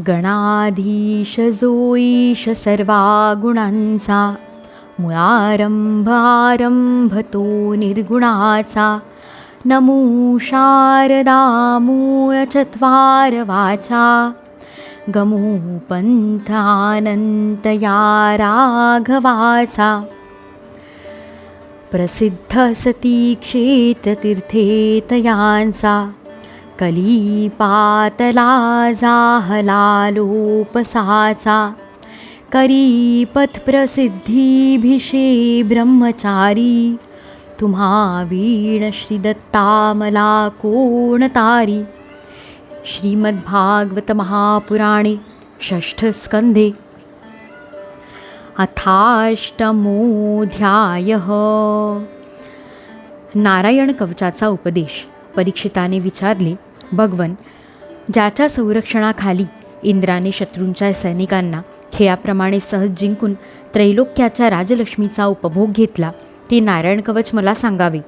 गणाधीश जोईश सर्वा गुणांचा मुळारंभ आरंभ तो निर्गुणाचा. नमो शारदा मूळ चत्वार वाचा गमो पंथ अनंत या राघवाचा. प्रसिद्ध कली पातला जाहला लोपसाचा करी पथप्रसिद्धीभिषे ब्रह्मचारी तुम्हा वीण श्रीदत्ता मला कोण तारी श्रीमद्भागवत महापुराणे षष्ठस्कंधे अथाष्टमोऽध्यायः। नारायण कवचाचा उपदेश परीक्षिताने विचारले भगवन ज्याच्या संरक्षणाखाली इंद्राने शत्रूंच्या सैनिकांना खेळाप्रमाणे सहज जिंकून त्रैलोक्याच्या राजलक्ष्मीचा उपभोग घेतला ते नारायण कवच मला सांगावे.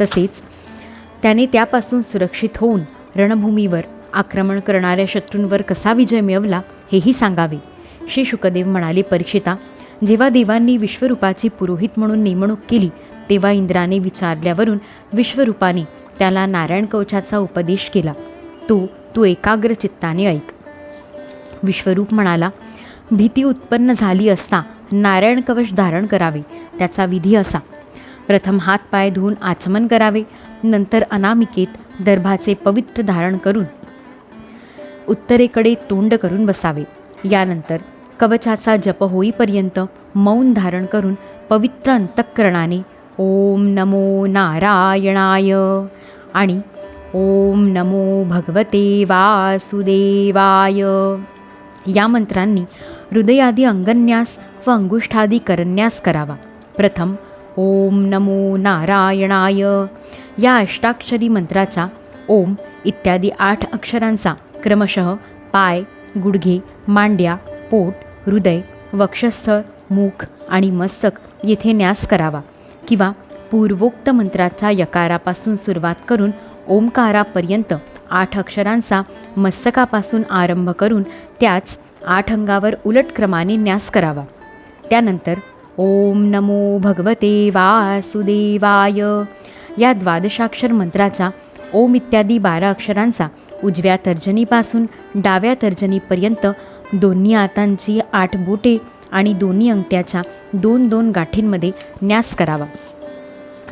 तसेच त्याने त्यापासून सुरक्षित होऊन रणभूमीवर आक्रमण करणाऱ्या शत्रूंवर कसा विजय मिळवला हेही सांगावे. श्री शुकदेव म्हणाले परीक्षिता जेव्हा देवांनी विश्वरूपाची पुरोहित म्हणून नेमणूक केली तेव्हा इंद्राने विचारल्यावरून विश्वरूपाने त्याला नारायण कवचाचा उपदेश केला. तो तू एकाग्र चित्ताने ऐक. विश्वरूप म्हणाला भीती उत्पन्न झाली असता नारायण कवच धारण करावे त्याचा विधी असा. प्रथम हात पाय धुवून आचमन करावे नंतर अनामिकेत दर्भाचे पवित्र धारण करून. उत्तरेकडे तोंड करून बसावे. यानंतर कवचाचा जप होईपर्यंत मौन धारण करून पवित्र अंतःकरणाने ओम नमो नारायणाय आणि ओम नमो भगवते वासुदेवाय. या मंत्रांनी हृदयादी अंगन्यास व अंगुष्ठादी करन्यास करावा. प्रथम ओम नमो नारायणाय. या अष्टाक्षरी मंत्राचा ओम इत्यादी आठ अक्षरांचा क्रमशः पाय गुडघे मांड्या पोट हृदय वक्षस्थळ मुख आणि मस्तक येथे न्यास करावा किंवा पूर्वोक्त मंत्राच्या यकारापासून सुरुवात करून ओंकारापर्यंत आठ अक्षरांचा मस्तकापासून आरंभ करून त्याच आठ अंगावर उलट क्रमाने न्यास करावा. त्यानंतर ओम नमो भगवते वासुदेवाय. या द्वादशाक्षर मंत्राचा ओम इत्यादी बारा अक्षरांचा उजव्या तर्जनीपासून डाव्या तर्जनीपर्यंत दोन्ही हातांची आठ बोटे आणि दोन्ही अंगठ्याच्या दोन दोन गाठींमध्ये न्यास करावा.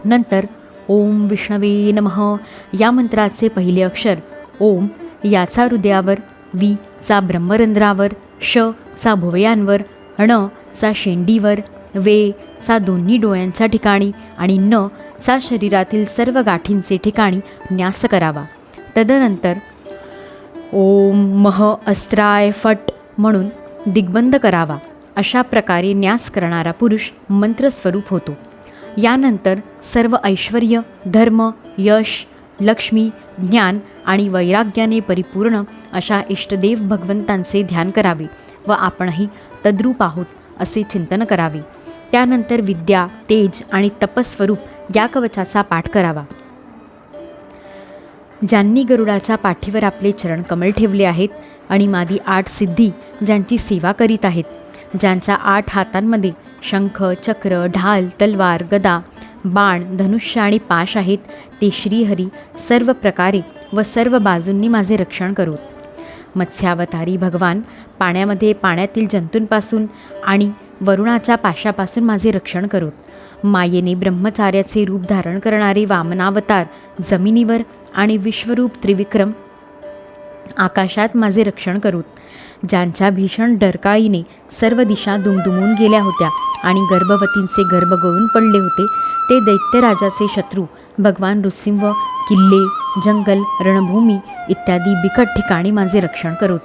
नंतर ओम विष्णवे नमः. या मंत्राचे पहिले अक्षर ओम याचा हृदयावर वी चा ब्रह्मरंध्रावर श चा भुवयांवर ण चा शेंडीवर वे चा दोन्ही डोळ्यांच्या ठिकाणी आणि न चा शरीरातील सर्व गाठींचे ठिकाणी न्यास करावा. तदनंतर ओम मह अस्त्राय फट म्हणून दिग्बंध करावा. अशा प्रकारे न्यास करणारा पुरुष मंत्रस्वरूप होतो. यानंतर सर्व ऐश्वर धर्म यश लक्ष्मी ज्ञान आणि वैराग्याने परिपूर्ण अशा इष्टदेव भगवंतांचे ध्यान करावे व आपणही तद्रूप आहोत असे चिंतन करावे. त्यानंतर विद्या तेज आणि तपस्वरूप या कवचाचा पाठ करावा. ज्यांनी गरुडाच्या पाठीवर आपले चरण कमल ठेवले आहेत आणि मादी आठ सिद्धी ज्यांची सेवा करीत आहेत ज्यांच्या आठ हातांमध्ये शंख चक्र ढाल तलवार गदा बाण धनुष्य आणि पाश आहेत. ते श्रीहरी सर्व प्रकारे व सर्व बाजूंनी माझे रक्षण करोत मत्स्यावतारी भगवान पाण्यामध्ये पाण्यातील जंतूंपासून आणि वरुणाच्या पाशापासून माझे रक्षण करोत मायेने ब्रह्मचार्याचे रूप धारण करणारे वामनावतार जमिनीवर आणि विश्वरूप त्रिविक्रम आकाशात माझे रक्षण करूत ज्यांच्या भीषण डरकाळीने सर्व दिशा दुमदुमून गेल्या होत्या आणि गर्भवतींचे गर्भ गळून पडले होते ते दैत्यराजाचे शत्रू भगवान नृसिंह किल्ले जंगल रणभूमी इत्यादी बिकट ठिकाणी माझे रक्षण करोत.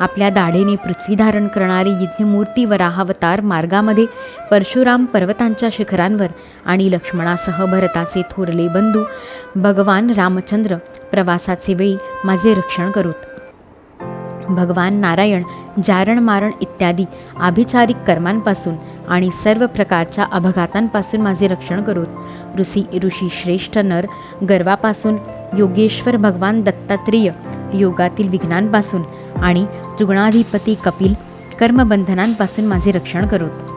आपल्या दाढेने पृथ्वी धारण करणारी यज्ञमूर्ती वराहावतार मार्गामध्ये परशुराम पर्वतांच्या शिखरांवर आणि लक्ष्मणासह भरताचे थोरले बंधू भगवान रामचंद्र प्रवासाचे वेळी माझे रक्षण करोत. भगवान नारायण जारण मारण इत्यादी आभिचारिक कर्मांपासून आणि सर्व प्रकारच्या अपघातांपासून माझे रक्षण करोत. ऋषी ऋषी श्रेष्ठ नर गर्वापासून योगेश्वर भगवान दत्तात्रेय योगातील विघ्नांपासून आणि त्रिगुणाधिपती कपिल कर्मबंधनांपासून माझे रक्षण करोत.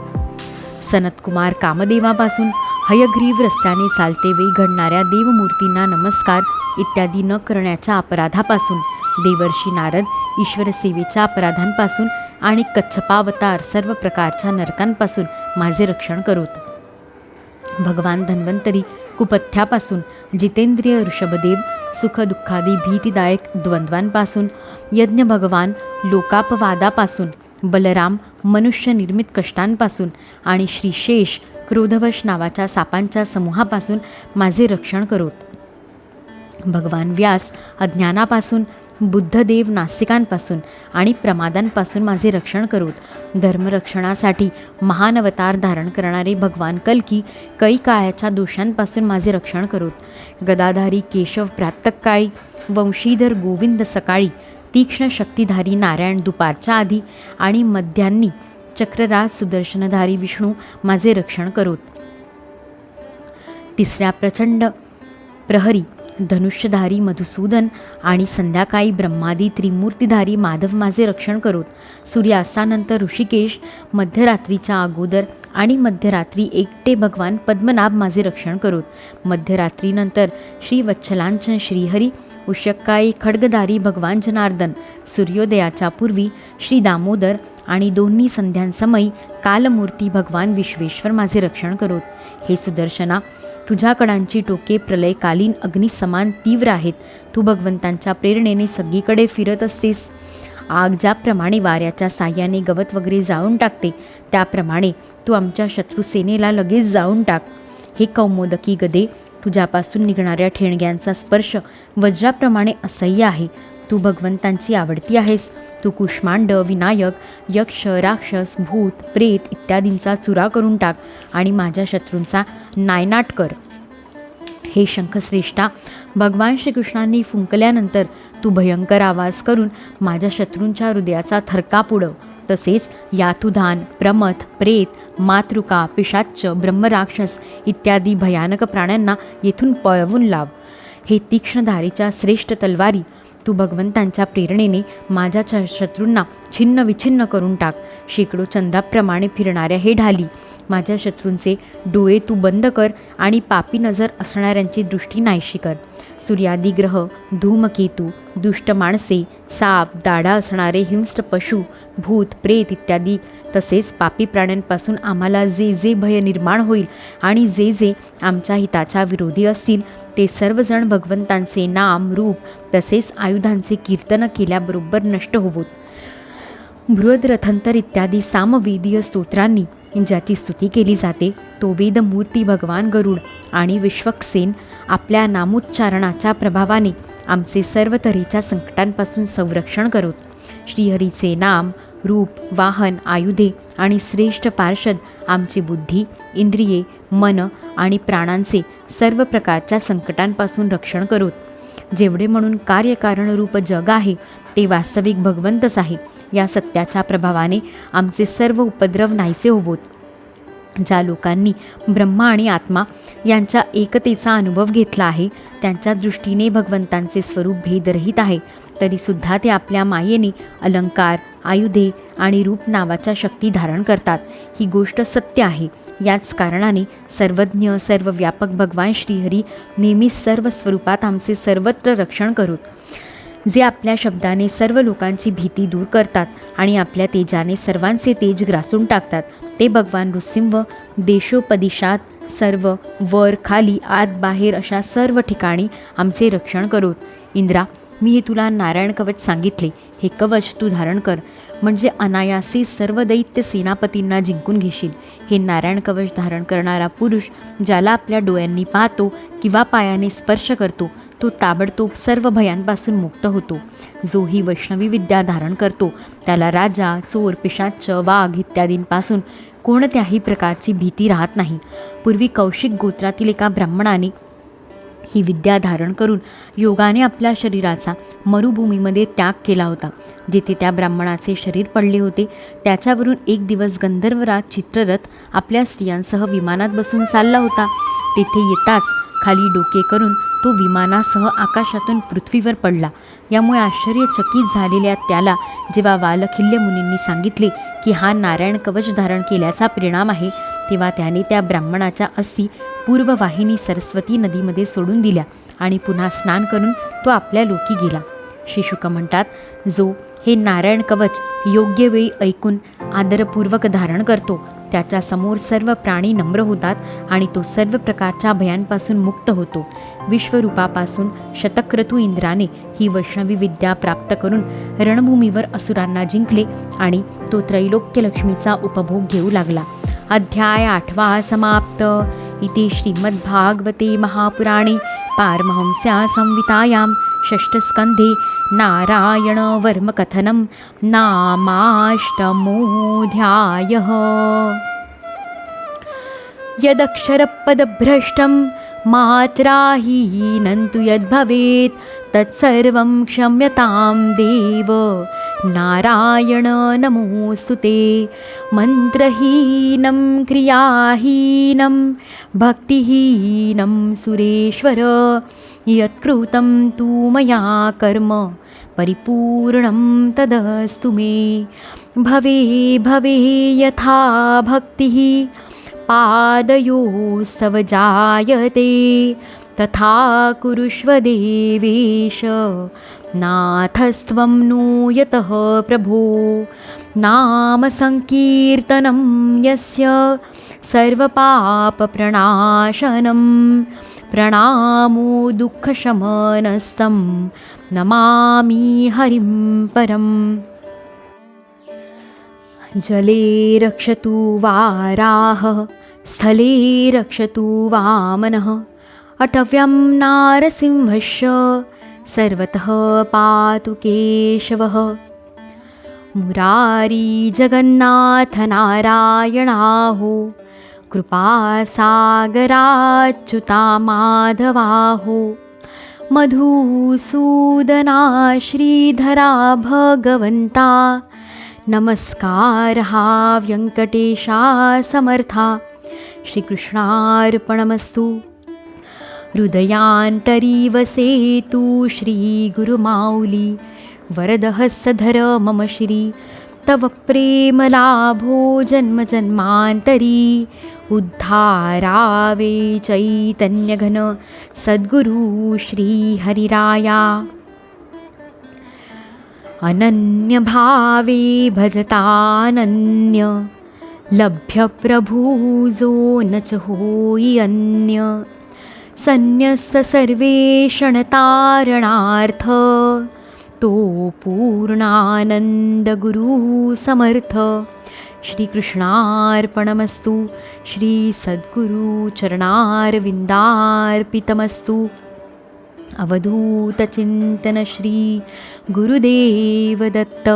सनतकुमार कामदेवापासून हयग्रीव रस्त्याने चालते वेळी घडणाऱ्या देवमूर्तींना नमस्कार इत्यादी न करण्याच्या अपराधापासून देवर्षी नारद ईश्वरसेवेच्या अपराधांपासून आणि कच्छपावतार सर्व प्रकारच्या नरकांपासून माझे रक्षण करोत. भगवान धन्वंतरी कुपथ्यापासून जितेंद्रिय ऋषभदेव सुखदुःखादी भीतीदायक द्वंद्वांपासून यज्ञ भगवान लोकापवादापासून बलराम मनुष्य निर्मित कष्टांपासून आणि श्रीशेष क्रोधवश नावाच्या सापांच्या समूहापासून माझे रक्षण करोत. भगवान व्यास अज्ञानापासून बुद्धदेव नास्तिकांपासून आणि प्रमादांपासून माझे रक्षण करोत. धर्मरक्षणासाठी महान अवतार धारण करणारे भगवान कल्की कई काळाच्या दोषांपासून माझे रक्षण करोत. गदाधारी केशव प्रातकाळी वंशीधर गोविंद सकाळी तीक्ष्ण शक्तिधारी नारायण दुपारच्या आधी आणि मध्यान्नी चक्रराज सुदर्शनधारी विष्णू माझे रक्षण करोत. तिसऱ्या प्रचंड प्रहरी धनुष्यधारी मधुसूदन आणि संध्याकाळी ब्रह्मादी त्रिमूर्तीधारी माधव माझे रक्षण करोत. सूर्यास्तानंतर ऋषिकेश मध्यरात्रीच्या अगोदर आणि मध्यरात्री एकटे भगवान पद्मनाभ माझे रक्षण करोत. मध्यरात्रीनंतर श्री वच्छलांचन श्रीहरी उशक्काळी खड्गधारी भगवान जनार्दन सूर्योदयाच्या पूर्वी श्री दामोदर आणि दोन्ही संध्यांसमयी कालमूर्ती भगवान विश्वेश्वर माझे रक्षण करोत. हे सुदर्शना तुझ्या कडांची टोके प्रलयकालीन अग्निसमान तीव्र आहेत. तू भगवंतांच्या प्रेरणेने सगळीकडे फिरत असतेस. आग ज्याप्रमाणे वाऱ्याच्या साह्याने गवत वगैरे जाळून टाकते त्याप्रमाणे तू आमच्या शत्रुसेनेला लगेच जाळून टाक. हे कौमोदकी गदे तुझ्यापासून निघणाऱ्या ठेणग्यांचा स्पर्श वज्राप्रमाणे असह्य आहे तू भगवंतांची आवडती आहेस. तू कुष्मांड विनायक यक्ष राक्षस भूत प्रेत इत्यादींचा चुरा करून टाक आणि माझ्या शत्रूंचा नायनाट कर. हे शंखश्रेष्ठा भगवान श्रीकृष्णांनी फुंकल्यानंतर तू भयंकर आवाज करून माझ्या शत्रूंच्या हृदयाचा थरकाप उडव तसेच यातुधान प्रमथ प्रेत मातृका पिशाच्च ब्रह्मराक्षस इत्यादी भयानक प्राण्यांना येथून पळवून लाव. हे तीक्ष्णधारीच्या श्रेष्ठ तलवारी तू भगवंतांच्या प्रेरणेने माझ्या शत्रूंना छिन्न विछिन्न करून टाक. शेकडो चंद्राप्रमाणे फिरणाऱ्या हे ढाली माझ्या शत्रूंचे डोळे तू बंद कर आणि पापी नजर असणाऱ्यांची दृष्टी नाहीशी कर. सूर्यादी ग्रह धूमकेतू दुष्ट माणसे साप दाढा असणारे हिंस्ट पशु भूत प्रेत इत्यादी तसेच पापी प्राण्यांपासून आम्हाला जे जे भय निर्माण होईल आणि जे जे आमच्या हिताच्या विरोधी असतील ते सर्वजण भगवंतांचे नाम रूप तसेच आयुधांचे कीर्तन केल्याबरोबर नष्ट होवोत. बृहद्रथंतर इत्यादी सामवेदीय स्तोत्रांनी ज्याची स्तुती केली जाते तो वेदमूर्ती भगवान गरुड आणि विश्वक्सेन आपल्या नामोच्चारणाच्या प्रभावाने आमचे सर्व तऱ्हेच्या संकटांपासून संरक्षण करत. श्रीहरीचे नाम रूप वाहन आयुधे आणि श्रेष्ठ पार्षद आमची बुद्धी इंद्रिये मन आणि प्राणांचे सर्व प्रकारच्या संकटांपासून रक्षण करोत. जेवढे म्हणून कार्यकारण रूप जग आहे ते वास्तविक भगवंतच आहे. या सत्याच्या प्रभावाने आमचे सर्व उपद्रव नाहीसे होवोत. ज्या लोकांनी ब्रह्मा आणि आत्मा यांच्या एकतेचा अनुभव घेतला आहे त्यांच्या दृष्टीने भगवंतांचे स्वरूप भेदरहित आहे तरीसुद्धा ते आपल्या मायेने अलंकार आयुधे आणि रूप नावाच्या शक्ती धारण करतात. ही गोष्ट सत्य आहे. याच कारणाने सर्वज्ञ सर्वव्यापक भगवान श्रीहरी नेहमी सर्व स्वरूपात आमचे सर्वत्र रक्षण करूत. जे आपल्या शब्दाने सर्व लोकांची भीती दूर करतात आणि आपल्या तेजाने सर्वांचे तेज ग्रासून टाकतात ते भगवान नृसिंह देशोपदिशात सर्व वर खाली आत बाहेर अशा सर्व ठिकाणी आमचे रक्षण करोत. इंद्रा मी हे तुला नारायण कवच सांगितले हे कवच तू धारण कर म्हणजे अनायासी सर्व दैत्य सेनापतींना जिंकून घेशील. हे नारायण कवच धारण करणारा पुरुष ज्याला आपल्या डोळ्यांनी पाहतो किंवा पायाने स्पर्श करतो तो ताबडतोब सर्व भयांपासून मुक्त होतो. जो ही वैष्णवी विद्या धारण करतो त्याला राजा चोर पिशाच्च वाघ इत्यादींपासून कोणत्याही प्रकारची भीती राहत नाही. पूर्वी कौशिक गोत्रातील एका ब्राह्मणाने ही विद्या धारण करून योगाने आपल्या शरीराचा मरुभूमीमध्ये त्याग केला होता. जिथे त्या ब्राह्मणाचे शरीर पडले होते त्याच्यावरून एक दिवस गंधर्वराज चित्ररथ आपल्या स्त्रियांसह विमानात बसून चालला होता. तेथे येताच खाली डोके करून तो विमानासह आकाशातून पृथ्वीवर पडला. यामुळे आश्चर्यचकित झालेल्या त्याला जेव्हा वालखिल्य मुनींनी सांगितले की हा नारायण कवच धारण केल्याचा परिणाम आहे तेव्हा त्याने त्या ब्राह्मणाच्या अस्थी पूर्ववाहिनी सरस्वती नदीमध्ये सोडून दिल्या आणि पुन्हा स्नान करून तो आपल्या लोकी गेला. शिशुका म्हणतात जो हे नारायण कवच योग्य वेळी ऐकून आदरपूर्वक धारण करतो त्याच्यासमोर सर्व प्राणी नम्र होतात आणि तो सर्व प्रकारच्या भयांपासून मुक्त होतो. विश्वरूपापासून शतक्रतू इंद्राने ही वैष्णवी विद्या प्राप्त करून रणभूमीवर असुरांना जिंकले आणि तो त्रैलोक्य लक्ष्मीचा उपभोग घेऊ लागला. अध्याय आठवा समाप्त. इति श्रीमद्भागवते महापुराणे पारमहंस्या षष्ठस्कंधे षष्ठस्कन्धे नारायणवर्मकथनं नामाष्टमोऽध्यायः। यदक्षरपदभ्रष्टं मात्राहीनं तु यद्भवेत् तत्सर्वं क्षम्यतां देव। नारायण नमोऽस्तु ते। मन्त्रहीनं क्रियाहीनं भक्तिहीनं सुरेश्वर। यत्कृतं तु मया कर्म परिपूर्णं तदस्तु मे। भवे भवे यथा भक्तिः पादयोस्तव जायते। तथा कुरुष्व देवेश नाथस्त्वं नो यतः प्रभो नामसङ्कीर्तनं यस्य सर्वपापप्रणाशनं प्रणामो दुःखशमनस्तं नमामि हरिं परम् जले रक्षतु वाराहः स्थले रक्षतु वामनः अटव्यं नारसिंहश्च सर्वतः पातु केशवः मुरारी जगन्नाथनारायणाहो कृपासागराच्युता माधवाहो मधुसूदना श्रीधरा भगवन्ता नमस्कार हा व्यङ्कटेशा समर्था श्रीकृष्णार्पणमस्तु। हृदयान्तरी वसेतु श्रीगुरुमाऊली वरदहस्तधर मम श्री। तव प्रेमलाभो जन्मजन्मान्तरी। उद्धारावे चैतन्यघन सद्गुरु श्रीहरिराया। अनन्यभावे भजतानन्य। लभ्यप्रभूजो न च होयि अन्य। सन्न्यस्तसर्वेषणतारणार्थ तो पूर्णानन्दगुरुसमर्थ श्रीकृष्णार्पणमस्तु। श्रीसद्गुरुचरणारविन्दार्पितमस्तु अवधूतचिन्तन श्री गुरुदेवदत्त